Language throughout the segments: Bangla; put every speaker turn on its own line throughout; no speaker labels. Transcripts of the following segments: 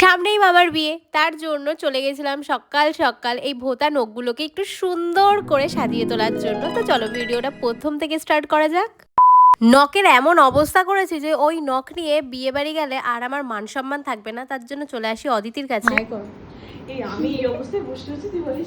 সামনেই মামার বিয়ে। তার জন্য চলে গেছিলাম সকাল সকাল এই ভোতা নখগুলোকে একটু সুন্দর করে সাজিয়ে তোলার জন্য। তো চলো ভিডিওটা প্রথম থেকে স্টার্ট করা যাক। নখের এমন অবস্থা করেছি যে ওই নখ নিয়ে বিয়ে বাড়ি গেলে আর আমার মান সম্মান থাকবে না। তার জন্য চলে আসি অদিতির কাছে।
এই আমি এই অবস্থায় বসে আছি, তুই বলিস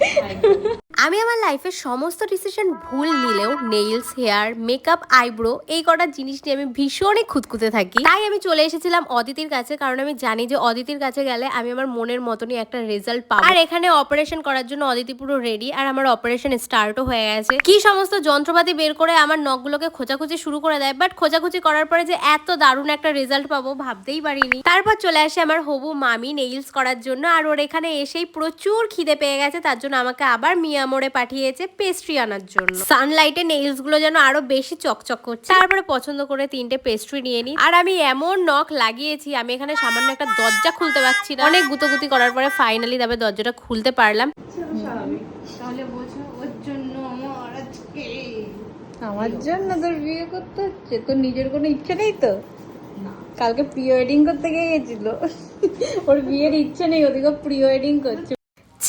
আমি আমার লাইফের সমস্ত ডিসিশন ভুল নিলেও নেইলস হেয়ার মেকআপ আইব্রো এই কটা জিনিস নিয়ে আমি ভীষণই খুঁতকুতে থাকি। তাই আমি চলে এসেছিলাম অদিতির কাছে, কারণ আমি জানি যে অদিতির কাছে গেলে আমি আমার মনের মতনই একটা রেজাল্ট পাবো। আর এখানে অপারেশন করার জন্য অদিতি পুরো রেডি আর আমার অপারেশন স্টার্টও হয়ে গেছে। কি সমস্ত যন্ত্রপাতি বের করে আমার নখগুলোকে খোঁজাখুঁজি শুরু করে দেয় বাট খোঁজাখুঁজি করার পরে যে এত দারুণ একটা রেজাল্ট পাবো ভাবতেই পারিনি। তারপর চলে আসে আমার হবু মামি নেইলস করার জন্য, আর ওর এখানে এসেই প্রচুর খিদে পেয়ে গেছে, তার জন্য আমাকে আবার মিয়া মোড়ে পাঠিয়েছে পেস্ট্রি আনার জন্য। সানলাইটে নেইলসগুলো যেন আরও বেশি চকচক করছে। তারপরে পছন্দ করে তিনটে পেস্ট্রি নিয়ে নিই আর আমি এমন নখ লাগিয়েছি আমি এখানে সামান্য একটা দরজা খুলতে পারছি না। অনেক গুতোগুতি করার পরে ফাইনালি তবে দরজাটা খুলতে পারলাম।
তাহলে বোঝো ওর জন্য আমার আজকে।
আমার জন্য তোর বিয়ে করতে হচ্ছে তোর নিজের কোনো ইচ্ছে নেই তো? কালকে প্রি ওয়েডিং করতে গিয়েছিল। ওর বিয়ের ইচ্ছে নেই ওদিকে প্রি ওয়েডিং করছে।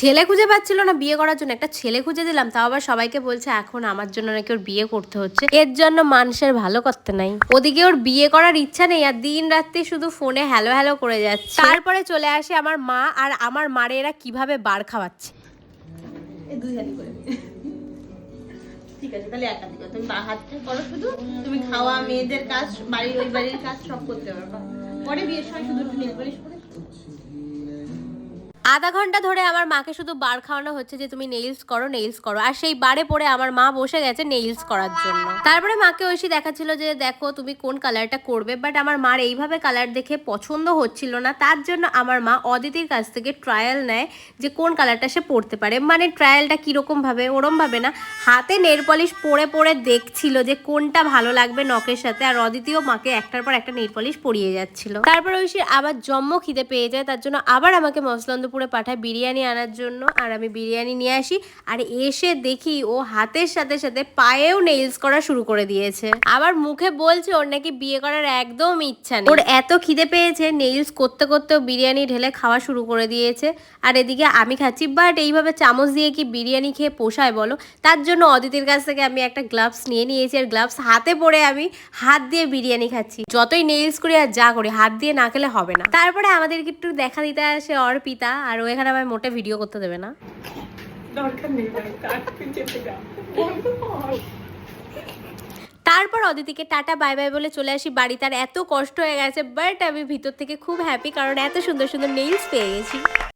ছেলে খুঁজে পাচ্ছিল না বিয়ে করার জন্য। একটা ছেলে খুঁজে দিলাম, তাও আবার সবাইকে বলছে, এখন আমার জন্য নাকি ওর বিয়ে করতে হচ্ছে। এর জন্য মানুষের ভালো করতে নাই। ওদিকে ওর বিয়ে করার ইচ্ছা নেই, আর দিন রাত্রি শুধু ফোনে হ্যালো হ্যালো করে যাচ্ছে। তারপরে চলে আসে আমার মা, আর আমার মারে এরা কীভাবে বার খাওয়াচ্ছে।
ঠিক আছে, তাহলে একা তুমি করো শুধু। তুমি খাওয়া, মেয়েদের কাজ ওই বাড়ির কাজ সব করতে পারবা পরে বিয়ের সময় শুধু একটু নেল পলিশ করে।
আধা ঘণ্টা ধরে আমার মাকে শুধু বার খাওয়ানো হচ্ছে যে, তুমি নেইলস করো নেইলস করো। আর সেই বারে পরে আমার মা বসে গেছে নেইলস করার জন্য। তারপরে মাকে ঐশী দেখাচ্ছিল যে, দেখো তুমি কোন কালারটা করবে? বাট আমার মার এইভাবে কালার দেখে পছন্দ হচ্ছিল না। তার জন্য আমার মা অদিতির কাছ থেকে ট্রায়াল নেয় যে, কোন কালারটা সে পড়তে পারে। মানে ট্রায়ালটা কীরকম ভাবে, ওরম ভাবে না। হাতে নেল পলিশ পরে পরে দেখছিল যে, কোনটা ভালো লাগবে নখের সাথে। আর অদিতিও মাকে একটার পর একটা নেল পলিশ পরিয়ে যাচ্ছিল। তারপর ঐশীর আবার জম্ম খিদে পেয়ে যায়। তার জন্য আবার আমাকে মসলন্দপুরে পাঠায় বিরিয়ানি আনার জন্য, আর আমি বিরিয়ানি নিয়ে আসি। আর এসে দেখি ও হাতের সাথে সাথে পায়েও নেইলস করা শুরু করে দিয়েছে। আবার মুখে বলছে, ওর নাকি বিয়ে করার একদম ইচ্ছা নেই। ওর এত খিদে পেয়েছে নেইলস করতে করতেও বিরিয়ানি ঢেলে খাওয়া শুরু করে দিয়েছে। আর এদিকে আমি খাচ্ছি, বাট এইভাবে চামচ দিয়ে কি বিরিয়ানি খেয়ে পোষায় বলো? তার জন্য অদিতির কাছ থেকে আমি একটা গ্লাভস নিয়ে নিয়েছি, আর গ্লাভস হাতে পরে আমি হাত দিয়ে বিরিয়ানি খাচ্ছি। যতই নেইলস করি আর যা করি, হাত দিয়ে না খেলে হবে না। তারপরে আমাদেরকে একটু দেখা দিতে আসে অর্পিতা আর ও এখানে আমার মোটে ভিডিও করতে দেবে না। তারপর অদিতিকে টাটা বাই বাই বলে চলে আসি বাড়ি। তার এত কষ্ট হয়ে গেছে বাট আমি ভিতর থেকে খুব হ্যাপি কারণ এত সুন্দর সুন্দর নেইলস পেয়ে গেছি।